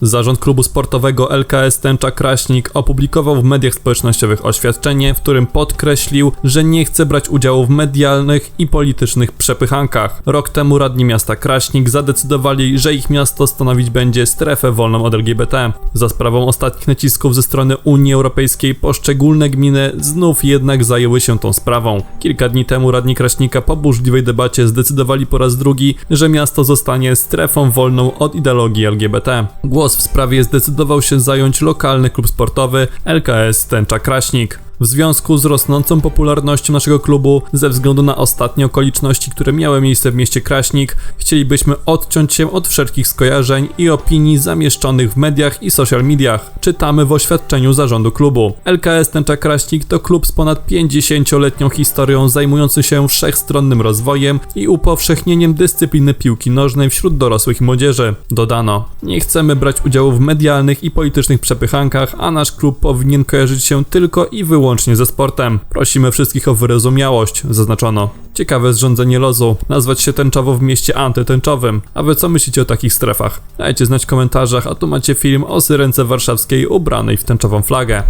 Zarząd klubu sportowego LKS Tęcza Kraśnik opublikował w mediach społecznościowych oświadczenie, w którym podkreślił, że nie chce brać udziału w medialnych i politycznych przepychankach. Rok temu radni miasta Kraśnik zadecydowali, że ich miasto stanowić będzie strefę wolną od LGBT. Za sprawą ostatnich nacisków ze strony Unii Europejskiej poszczególne gminy znów jednak zajęły się tą sprawą. Kilka dni temu radni Kraśnika po burzliwej debacie zdecydowali po raz drugi, że miasto zostanie strefą wolną od ideologii LGBT. Głos w sprawie zdecydował się zająć lokalny klub sportowy LKS Tęcza Kraśnik. W związku z rosnącą popularnością naszego klubu, ze względu na ostatnie okoliczności, które miały miejsce w mieście Kraśnik, chcielibyśmy odciąć się od wszelkich skojarzeń i opinii zamieszczonych w mediach i social mediach. Czytamy w oświadczeniu zarządu klubu. LKS Tęcza Kraśnik to klub z ponad 50-letnią historią zajmujący się wszechstronnym rozwojem i upowszechnieniem dyscypliny piłki nożnej wśród dorosłych i młodzieży. Dodano, nie chcemy brać udziału w medialnych i politycznych przepychankach, a nasz klub powinien kojarzyć się tylko i wyłącznie ze sportem. Prosimy wszystkich o wyrozumiałość, zaznaczono. Ciekawe zrządzenie lozu, nazwać się tęczowo w mieście antytęczowym. A wy co myślicie o takich strefach? Dajcie znać w komentarzach, a tu macie film o syrence warszawskiej ubranej w tęczową flagę.